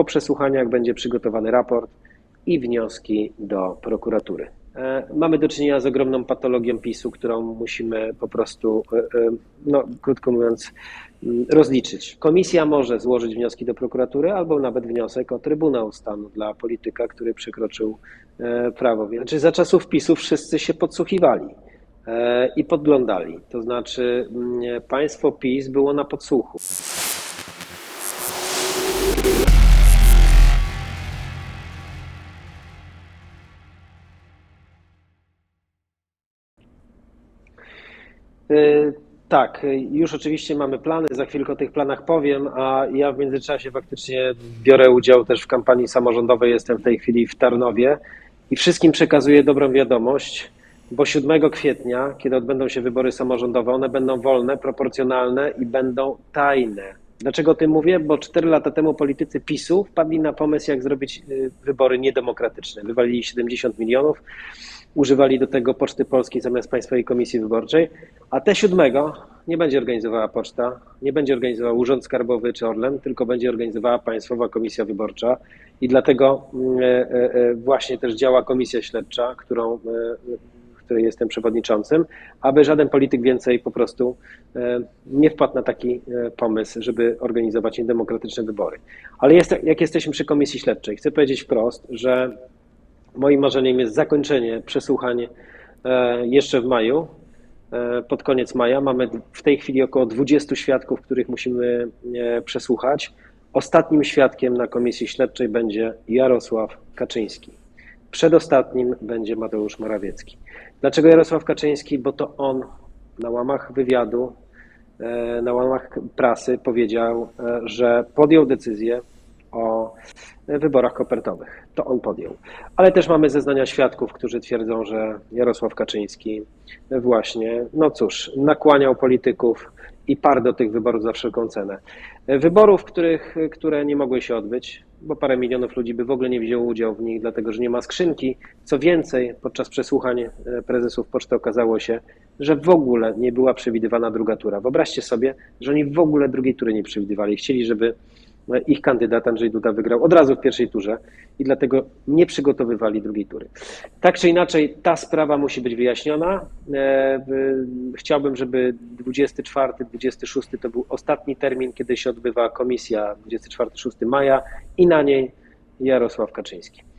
Po przesłuchaniach będzie przygotowany raport i wnioski do prokuratury. E, Mamy do czynienia z ogromną patologią PiSu, którą musimy po prostu, e, e, no, krótko mówiąc, mm, rozliczyć. Komisja może złożyć wnioski do prokuratury albo nawet wniosek o Trybunał Stanu dla polityka, który przekroczył prawo. Znaczy, za czasów PiSu wszyscy się podsłuchiwali i podglądali. To znaczy, mm, państwo PiS było na podsłuchu. Tak, y, już oczywiście mamy plany, za chwilkę o tych planach powiem, a ja w międzyczasie faktycznie biorę udział też w kampanii samorządowej, jestem w tej chwili w Tarnowie i wszystkim przekazuję dobrą wiadomość, bo 7 kwietnia, kiedy odbędą się wybory samorządowe, one będą wolne, proporcjonalne i będą tajne. Dlaczego o tym mówię? Bo 4 lata temu politycy PiSu wpadli na pomysł, jak zrobić y, wybory niedemokratyczne. Wywalili 70 milionów, używali do tego Poczty Polskiej zamiast Państwowej Komisji Wyborczej, a te siódmego nie będzie organizowała Poczta, nie będzie organizował Urząd Skarbowy czy Orlen, tylko będzie organizowała Państwowa Komisja Wyborcza i dlatego e, e, właśnie też działa Komisja Śledcza, którą, której jestem przewodniczącym, aby żaden polityk więcej po prostu e, nie wpadł na taki e, pomysł, żeby organizować niedemokratyczne wybory. Ale jest, jak jesteśmy przy Komisji Śledczej, chcę powiedzieć wprost, że Moim marzeniem jest zakończenie przesłuchań e, jeszcze w maju, pod koniec maja. Mamy w tej chwili około 20 świadków, których musimy przesłuchać. Ostatnim świadkiem na komisji śledczej będzie Jarosław Kaczyński. Przedostatnim będzie Mateusz Morawiecki. Dlaczego Jarosław Kaczyński? Bo to on na łamach wywiadu, na łamach prasy powiedział, że podjął decyzję o wyborach kopertowych. To on podjął. Ale też mamy zeznania świadków, którzy twierdzą, że Jarosław Kaczyński właśnie, no cóż, nakłaniał polityków i par do tych wyborów za wszelką cenę. Wyborów, których, które nie mogły się odbyć, bo parę milionów ludzi by w ogóle nie wzięło udziału w nich, dlatego że nie ma skrzynki. Co więcej, podczas przesłuchań prezesów poczty okazało się, że w ogóle nie była przewidywana druga tura. Wyobraźcie sobie, że oni w ogóle drugiej tury nie przewidywali. Chcieli, żeby ich kandydat Andrzej Duda wygrał od razu w pierwszej turze i dlatego nie przygotowywali drugiej tury. Tak czy inaczej, ta sprawa musi być wyjaśniona. E, chciałbym, żeby 24, 26 to był ostatni termin, kiedy się odbywa komisja 24-6 maja i na niej Jarosław Kaczyński.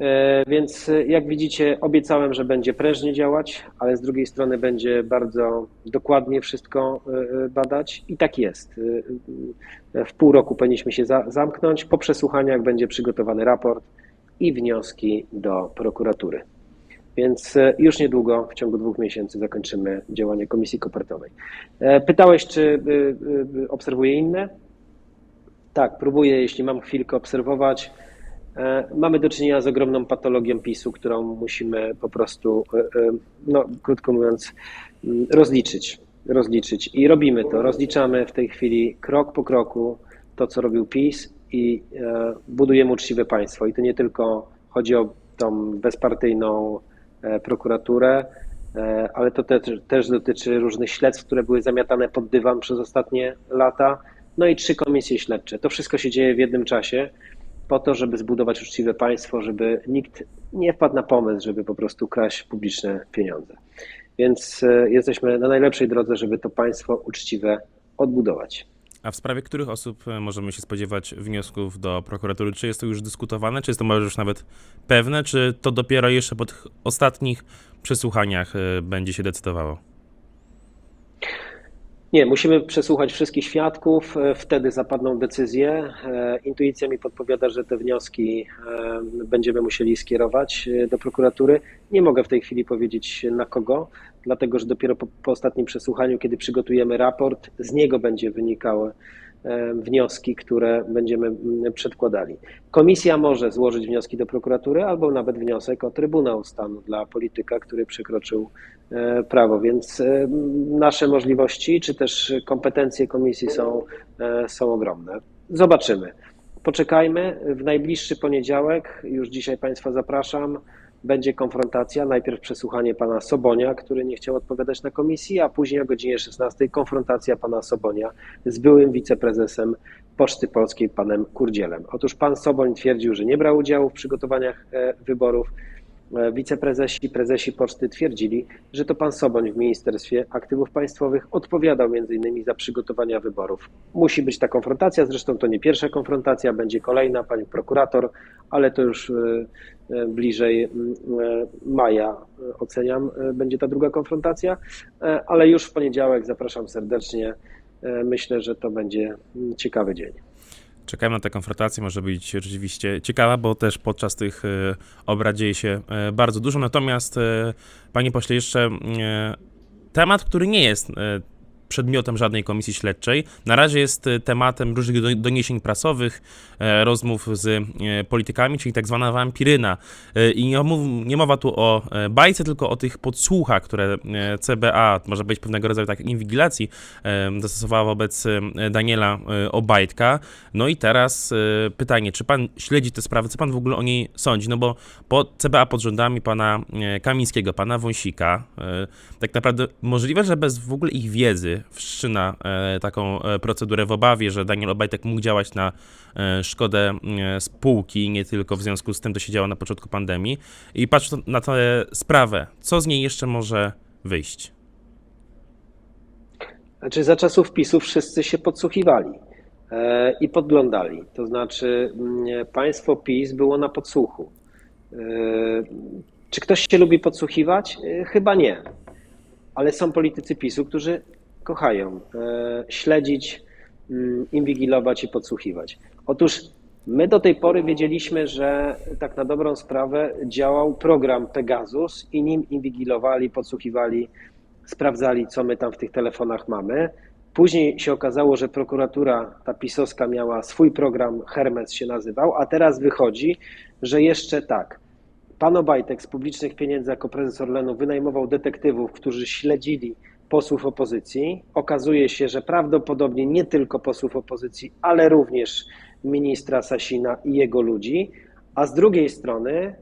E, Więc e, jak widzicie, obiecałem, że będzie prężnie działać, ale z drugiej strony będzie bardzo dokładnie wszystko e, badać i tak jest. W pół roku powinniśmy się za- zamknąć. Po przesłuchaniach będzie przygotowany raport i wnioski do prokuratury. Więc już niedługo, w ciągu dwóch miesięcy, zakończymy działanie Komisji Kopertowej. Pytałeś, czy obserwuję inne? Tak, próbuję, jeśli mam chwilkę, obserwować. E, Mamy do czynienia z ogromną patologią PiSu, którą musimy po prostu, e, e, no, krótko mówiąc, mm, rozliczyć. Rozliczyć. I robimy to. Rozliczamy w tej chwili krok po kroku to, co robił PiS i budujemy uczciwe państwo. I to nie tylko chodzi o tą bezpartyjną prokuraturę, ale to też, też dotyczy różnych śledztw, które były zamiatane pod dywan przez ostatnie lata. No i trzy komisje śledcze. To wszystko się dzieje w jednym czasie po to, żeby zbudować uczciwe państwo, żeby nikt nie wpadł na pomysł, żeby po prostu kraść publiczne pieniądze. Więc e, jesteśmy na najlepszej drodze, żeby to państwo uczciwe odbudować. A w sprawie których osób e, możemy się spodziewać wniosków do prokuratury? Czy jest to już dyskutowane, czy jest to może już nawet pewne, czy to dopiero jeszcze po tych ostatnich przesłuchaniach e, będzie się decydowało? Nie, musimy przesłuchać wszystkich świadków, e, wtedy zapadną decyzje. E, Intuicja mi podpowiada, że te wnioski e, będziemy musieli skierować do prokuratury. Nie mogę w tej chwili powiedzieć na kogo, dlatego że dopiero po, po ostatnim przesłuchaniu, kiedy przygotujemy raport, z niego będzie wynikały wnioski, które będziemy mm, przedkładali. Komisja może złożyć wnioski do prokuratury albo nawet wniosek o Trybunał Stanu dla polityka, który przekroczył e, prawo, więc e, nasze możliwości czy też kompetencje komisji są, e, są ogromne. Zobaczymy. Poczekajmy. W najbliższy poniedziałek, już dzisiaj Państwa zapraszam, będzie konfrontacja. Najpierw przesłuchanie pana Sobonia, który nie chciał odpowiadać na komisji, a później o godzinie 16 konfrontacja pana Sobonia z byłym wiceprezesem Poczty Polskiej, panem Kurdzielem. Otóż pan Soboń twierdził, że nie brał udziału w przygotowaniach e, wyborów. E, Wiceprezesi, prezesi poczty twierdzili, że to pan Soboń w Ministerstwie Aktywów Państwowych odpowiadał innymi za przygotowania wyborów. Musi być ta konfrontacja, zresztą to nie pierwsza konfrontacja, będzie kolejna, pani prokurator, ale to już e, e, bliżej mm, maja oceniam, będzie ta druga konfrontacja, ale już w poniedziałek zapraszam serdecznie. Myślę, że to będzie mm, ciekawy dzień. Czekamy na tę konfrontację, może być rzeczywiście ciekawa, bo też podczas tych e, obrad dzieje się e, bardzo dużo. Natomiast, e, panie pośle, jeszcze temat, który nie jest przedmiotem żadnej komisji śledczej, na razie jest e, tematem różnych do- doniesień prasowych, e, rozmów z e, politykami, czyli tak zwana wampiryna. I nie, mowa tu o bajce, tylko o tych podsłuchach, które CBA, może być pewnego rodzaju tak inwigilacji, zastosowała wobec Daniela Obajtka. No i teraz pytanie, czy pan śledzi tę sprawę, co pan w ogóle o niej sądzi? No bo po CBA pod rządami pana Kamińskiego, pana Wąsika, tak naprawdę możliwe, że bez w ogóle ich wiedzy wszczyna e, taką e, procedurę w obawie, że Daniel Obajtek mógł działać na e, szkodę spółki, nie tylko w związku z tym, co się działo na początku pandemii. I patrząc na tę sprawę, co z niej jeszcze może wyjść? Znaczy, za czasów PiSu wszyscy się podsłuchiwali i podglądali. To znaczy, państwo PiS było na podsłuchu. Czy ktoś się lubi podsłuchiwać? Chyba nie. Ale są politycy PiSu, którzy kochają e, śledzić, mm, inwigilować i podsłuchiwać. Otóż my do tej pory wiedzieliśmy, że tak na dobrą sprawę działał program Pegasus i nim inwigilowali, podsłuchiwali sprawdzali, co my tam w tych telefonach mamy. Później się okazało, że prokuratura, ta pisowska, miała swój program, Hermes się nazywał, a teraz wychodzi, że jeszcze tak. Pan Obajtek z publicznych pieniędzy jako prezes Orlenu wynajmował detektywów, którzy śledzili posłów opozycji. Okazuje się, że prawdopodobnie nie tylko posłów opozycji, ale również ministra Sasina i jego ludzi. A z drugiej strony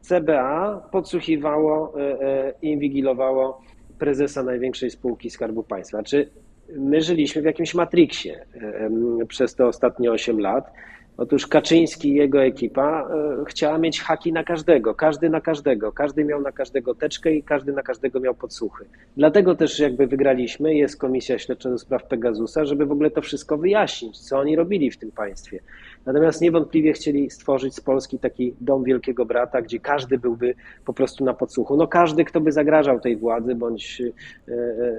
CBA podsłuchiwało e, e, i inwigilowało prezesa największej spółki Skarbu Państwa. Czy my żyliśmy w jakimś matriksie em, przez te ostatnie 8 lat? Otóż Kaczyński i jego ekipa e, chciała mieć haki na każdego, każdy na każdego, każdy miał na każdego teczkę i każdy na każdego miał podsłuchy. Dlatego też jakby wygraliśmy, jest Komisja Śledcza do spraw Pegasusa, żeby w ogóle to wszystko wyjaśnić, co oni robili w tym państwie. Natomiast niewątpliwie chcieli stworzyć z Polski taki dom wielkiego brata, gdzie każdy byłby po prostu na podsłuchu. No każdy, kto by zagrażał tej władzy, bądź, e,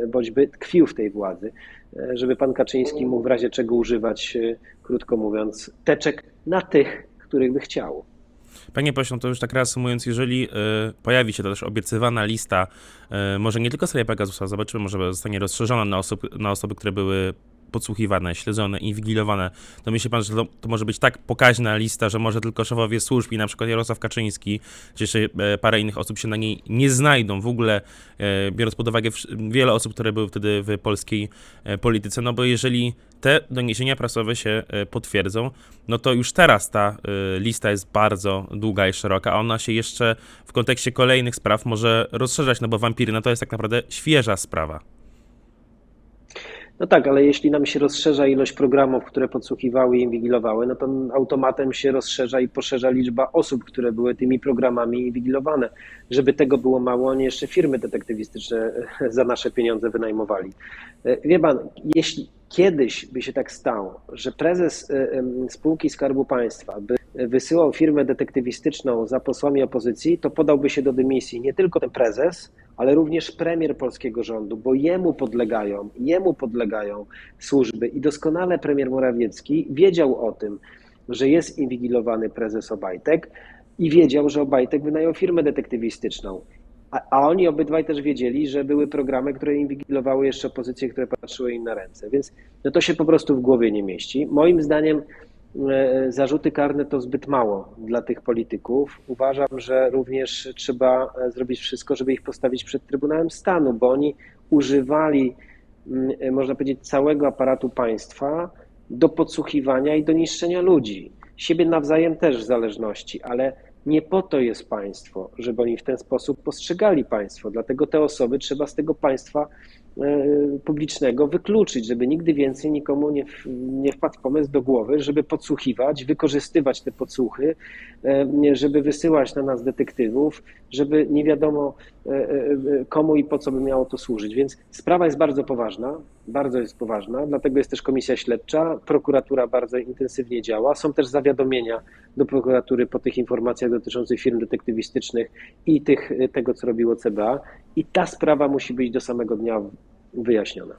e, bądź by tkwił w tej władzy, e, żeby pan Kaczyński mógł w razie czego używać, krótko mówiąc, teczek na tych, których by chciał. Panie pośle, to już tak reasumując, jeżeli pojawi się ta też obiecywana lista, może nie tylko serii Pegasusa, zobaczymy, może zostanie rozszerzona na, osób, na osoby, które były podsłuchiwane, śledzone, inwigilowane, to myśli pan, że to, to może być tak pokaźna lista, że może tylko szefowie służb i na przykład Jarosław Kaczyński, czy jeszcze e, parę innych osób się na niej nie znajdą w ogóle, e, biorąc pod uwagę wiele osób, które były wtedy w polskiej e, polityce, no bo jeżeli te doniesienia prasowe się potwierdzą, no to już teraz ta lista jest bardzo długa i szeroka, a ona się jeszcze w kontekście kolejnych spraw może rozszerzać, no bo wampiryna to jest tak naprawdę świeża sprawa. No tak, ale jeśli nam się rozszerza ilość programów, które podsłuchiwały i inwigilowały, no to automatem się rozszerza i poszerza liczba osób, które były tymi programami inwigilowane. Żeby tego było mało, oni jeszcze firmy detektywistyczne za nasze pieniądze wynajmowali. E, Wie pan, jeśli kiedyś by się tak stało, że prezes e, spółki Skarbu Państwa by wysyłał firmę detektywistyczną za posłami opozycji, to podałby się do dymisji nie tylko ten prezes, ale również premier polskiego rządu, bo jemu podlegają, jemu podlegają służby i doskonale premier Morawiecki wiedział o tym, że jest inwigilowany prezes Obajtek i wiedział, że Obajtek wynajął firmę detektywistyczną. A, a oni obydwaj też wiedzieli, że były programy, które inwigilowały jeszcze opozycje, które patrzyły im na ręce. Więc no to się po prostu w głowie nie mieści. Moim zdaniem zarzuty karne to zbyt mało dla tych polityków. Uważam, że również trzeba e, zrobić wszystko, żeby ich postawić przed Trybunałem Stanu, bo oni używali, mm, e, można powiedzieć, całego aparatu państwa do podsłuchiwania i do niszczenia ludzi. Siebie nawzajem też w zależności, ale Nie po to jest państwo, żeby oni w ten sposób postrzegali państwo. Dlatego te osoby trzeba z tego państwa e, publicznego wykluczyć, żeby nigdy więcej nikomu nie, nie wpadł pomysł do głowy, żeby podsłuchiwać, wykorzystywać te podsłuchy, e, żeby wysyłać na nas detektywów, żeby nie wiadomo e, e, e, komu i po co by miało to służyć. Więc sprawa jest bardzo poważna, bardzo jest poważna, dlatego jest też komisja śledcza, prokuratura bardzo intensywnie działa, są też zawiadomienia do prokuratury po tych informacjach dotyczących firm detektywistycznych i tych, tego, co robiło CBA i ta sprawa musi być do samego dnia wyjaśniona.